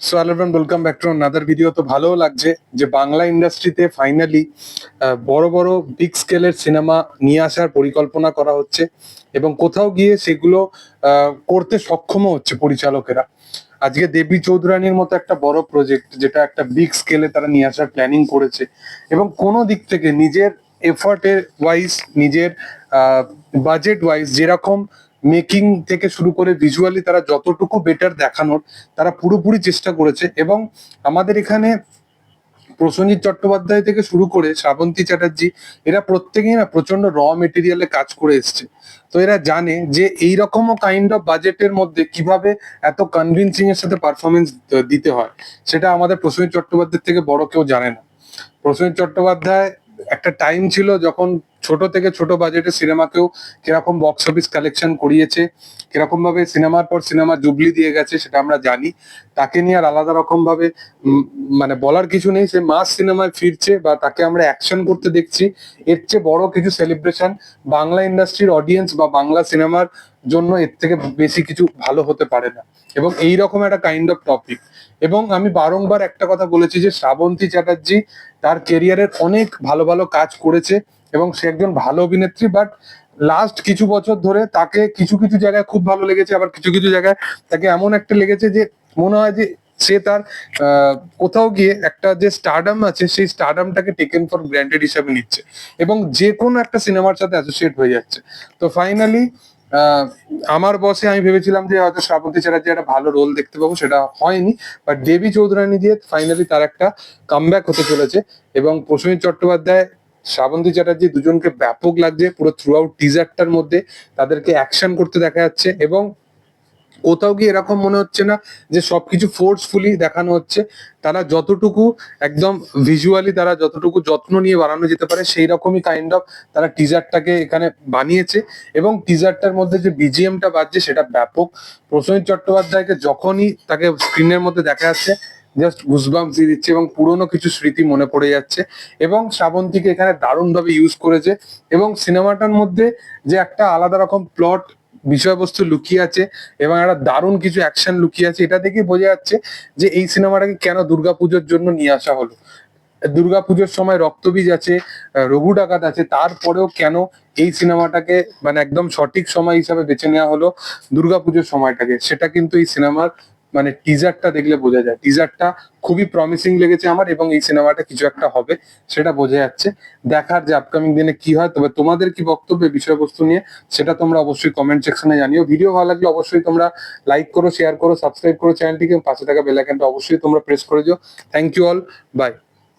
So আলরান welcome back to another video তো ভালো লাগছে যে বাংলা ইন্ডাস্ট্রিতে ফাইনালি বড় বড় বিগ স্কেলের সিনেমা নিয়ে আসার পরিকল্পনা করা হচ্ছে এবং কোথাও গিয়ে সেগুলো করতে সক্ষমও হচ্ছে পরিচালকেরা। আজকে দেবী চৌধুরানীর মতো একটা বড় প্রজেক্ট যেটা একটা বিগ স্কেলে তারা নিয়ে আসার প্ল্যানিং করেছে এবং কোনো দিক থেকে নিজের এফার্টের ওয়াইজ নিজের বাজেট ওয়াইজ যেরকম মেকিং থেকে শুরু করে ভিজুয়ালি তারা যতটুকু বেটার দেখানোর, তারা পুরোপুরি চেষ্টা করেছে এবং আমাদের এখানে প্রসেনজিৎ চট্টোপাধ্যায় থেকে শুরু করে শ্রাবন্তী চ্যাটার্জি, এরা প্রত্যেকেই না প্রচণ্ড র মেটেরিয়ালে কাজ করে এসছে। তো এরা জানে যে এই রকমও কাইন্ড অফ বাজেটের মধ্যে কীভাবে এত কনভিনসিং এর সাথে পারফরমেন্স দিতে হয়, সেটা আমাদের প্রসেনজিৎ চট্টোপাধ্যায় থেকে বড় কেউ জানে না। প্রসেনজিৎ চট্টোপাধ্যায় একটা টাইম ছিল যখন ছোট থেকে ছোট বাজেটের সিনেমাকেও কীরকম বক্স অফিস কালেকশন করিয়েছে, কীরকম ভাবে সিনেমার পর সিনেমা জুবলি দিয়ে গেছে সেটা আমরা জানি। তাকে নিয়ে আর আলাদা রকম ভাবে মানে বলার কিছু নেই। সে মাস সিনেমায় ফিরছে বা তাকে আমরা অ্যাকশন করতে দেখছি। এর চেয়ে বড় কিছু সেলিব্রেশন বাংলা ইন্ডাস্ট্রির অডিয়েন্স বা বাংলা সিনেমার জন্য এর থেকে বেশি কিছু ভালো হতে পারে না। এবং এই রকম একটা কাইন্ড অফ টপিক এবং আমি বারংবার একটা কথা বলেছি যে শ্রাবন্তী চ্যাটার্জি তার কেরিয়ারের অনেক ভালো ভালো কাজ করেছে। এবং সে একজন ভালো অভিনেত্রী বাট লাস্ট কিছু বছর ধরে তাকে কিছু কিছু জায়গায় খুব ভালো লেগেছে, আবার কিছু কিছু জায়গায় তাকে এমন একটা লেগেছে যে মনে হয় যে সে তার কোথাও গিয়ে একটা যে স্টারডাম আছে, সেই স্টারডামটাকে টেকেন ফর গ্র্যান্টেড হিসাবে নিচ্ছে এবং যে কোনো একটা সিনেমার সাথে অ্যাসোসিয়েট হয়ে যাচ্ছে। তো ফাইনালি আমার বসে আমি ভেবেছিলাম যে হয়তো শ্রাবন্তী চ্যাটার্জি একটা ভালো রোল দেখতে পাবো, সেটা হয়নি বাট দেবী চৌধুরানী দিয়ে ফাইনালি তার একটা কামব্যাক হতে চলেছে এবং প্রসেনজিৎ চট্টোপাধ্যায় শ্রাবন্তী চ্যাটার্জি দুজনকে ব্যাপক লাগছে, পুরো থ্রু আউট টিজারটার মধ্যে তাদেরকে অ্যাকশন করতে দেখা যাচ্ছে এবং কোথাও গিয়ে এরকম মনে হচ্ছে না যে সবকিছু ফোর্সফুলি দেখানো হচ্ছে। তারা যতটুকু একদম ভিজুয়ালি তারা যতটুকু যত্ন নিয়ে বানানো যেতে পারে সেই রকমই কাইন্ড অফ তারা টিজারটাকে এখানে বানিয়েছে এবং টিজারটার মধ্যে যে বিজিএমটা বাজছে সেটা ব্যাপক। প্রসেনজিৎ চট্টোপাধ্যায়কে যখনই তাকে স্ক্রিনের মধ্যে দেখা যাচ্ছে জাস্ট গুজবাম্স দিয়ে দিচ্ছে এবং পুরোনো কিছু স্মৃতি মনে পড়ে যাচ্ছে এবং শ্রাবন্তীকে এখানে দারুণভাবে ইউজ করেছে এবং সিনেমাটার মধ্যে যে একটা আলাদা রকম প্লট বিষয়বস্তু লুকিয়ে আছে এবং একটা দারুণ কিছু অ্যাকশন লুকিয়ে আছে, এটা দেখেই বোঝা যাচ্ছে যে এই সিনেমাটাকে কেন দুর্গাপুজোর জন্য নিয়ে আসা হলো। দুর্গাপুজোর সময় রক্তবীজ আছে, রঘু ডাকাত আছে, তারপরেও কেন এই সিনেমাটাকে মানে একদম সঠিক সময় হিসাবে বেছে নেওয়া হলো দুর্গাপুজোর সময়টাকে? সেটা কিন্তু এই সিনেমার মানে টিজারটা দেখলে বোঝা যায়। টিজারটা খুবই প্রমিসিং লেগেছে আমার এবং এই সিনেমাটা কিছু একটা হবে, সেটা বোঝা যাচ্ছে। দেখার যে আপকামিং দিনে কি হয়, তবে তোমাদের কি বক্তব্য বিষয়বস্তু নিয়ে, সেটা তোমরা অবশ্যই কমেন্ট সেকশনে জানিও। ভিডিও ভালো লাগলে অবশ্যই তোমরা লাইক করো শেয়ার করো সাবস্ক্রাইব করো চ্যানেলটিকে পাশে থাকা বেলাইকনটা অবশ্যই তোমরা প্রেস করে দিও। Thank you all by